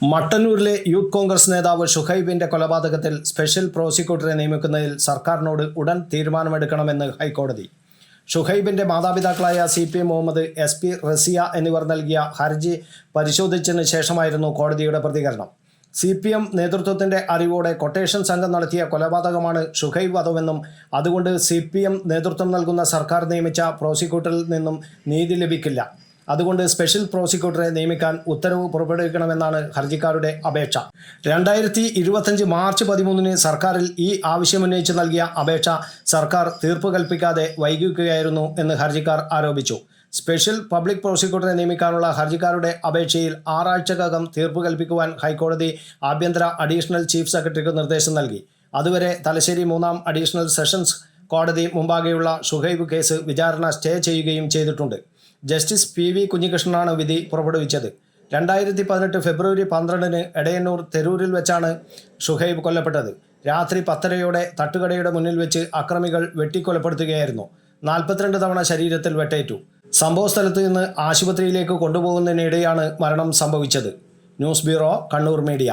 മട്ടന്നൂരിലെ യൂത്ത് കോൺഗ്രസ് നേതാവ് ഷുഹൈബിന്റെ കൊലപാതകത്തിൽ സ്പെഷ്യൽ പ്രോസിക്യൂട്ടറെ നിയമിക്കുന്നതിൽ സർക്കാരിനോട് ഉടൻ തീരുമാനമെടുക്കണമെന്ന് ഹൈക്കോടതി. ഷുഹൈബിന്റെ മാതാപിതാക്കളായ C P Muhammad S P Rasiya എന്നിവർ നൽകിയ ഹർജി പരിശോധിച്ചതിന് ശേഷമായിരുന്നു കോടതിയുടെ പ്രതികരണം. സി പി എം നേതൃത്വത്തിന്റെ അറിവോടെ കൊട്ടേഷൻ സംഘം നടത്തിയ കൊലപാതകമാണ് ഷുഹൈബ് വധമെന്നും അതുകൊണ്ട് സി പി എം നേതൃത്വം നൽകുന്ന സർക്കാർ നിയമിച്ച പ്രോസിക്യൂട്ടറിൽ നിന്നും നീതി ലഭിക്കില്ല. അതുകൊണ്ട് സ്പെഷ്യൽ പ്രോസിക്യൂട്ടറെ നിയമിക്കാൻ ഉത്തരവ് പുറപ്പെടുവിക്കണമെന്നാണ് ഹർജിക്കാരുടെ അപേക്ഷ. രണ്ടായിരത്തി ഇരുപത്തഞ്ച് മാർച്ച് പതിമൂന്നിന് സർക്കാരിൽ ഈ ആവശ്യമുന്നയിച്ച് നൽകിയ അപേക്ഷ സർക്കാർ തീർപ്പ് കൽപ്പിക്കാതെ വൈകിക്കുകയായിരുന്നു എന്ന് ഹർജിക്കാർ ആരോപിച്ചു. സ്പെഷ്യൽ പബ്ലിക് പ്രോസിക്യൂട്ടറെ നിയമിക്കാനുള്ള ഹർജിക്കാരുടെ അപേക്ഷയിൽ ആറാഴ്ചക്കകം തീർപ്പ് കൽപ്പിക്കുവാൻ ഹൈക്കോടതി ആഭ്യന്തര അഡീഷണൽ ചീഫ് സെക്രട്ടറിക്ക് നിർദ്ദേശം നൽകി. അതുവരെ തലശ്ശേരി മൂന്നാം അഡീഷണൽ സെഷൻസ് കോടതി മുമ്പാകെയുള്ള ഷുഹൈബ് കേസ് വിചാരണ സ്റ്റേ ചെയ്യുകയും ചെയ്തിട്ടുണ്ട്. ജസ്റ്റിസ് പി വി കുഞ്ഞികൃഷ്ണനാണ് വിധി പുറപ്പെടുവിച്ചത്. രണ്ടായിരത്തി പതിനെട്ട് ഫെബ്രുവരി പന്ത്രണ്ടിന് എടയന്നൂർ തെരൂരിൽ വെച്ചാണ് ഷുഹൈബ് കൊല്ലപ്പെട്ടത്. രാത്രി പത്തരയോടെ തട്ടുകടയുടെ മുന്നിൽ വെച്ച് അക്രമികൾ വെട്ടിക്കൊലപ്പെടുത്തുകയായിരുന്നു. നാൽപ്പത്തിരണ്ട് തവണ ശരീരത്തിൽ വെട്ടേറ്റു. സംഭവ സ്ഥലത്ത് നിന്ന് ആശുപത്രിയിലേക്ക് കൊണ്ടുപോകുന്നതിനിടെയാണ് മരണം സംഭവിച്ചത്. News bureau Kannur media.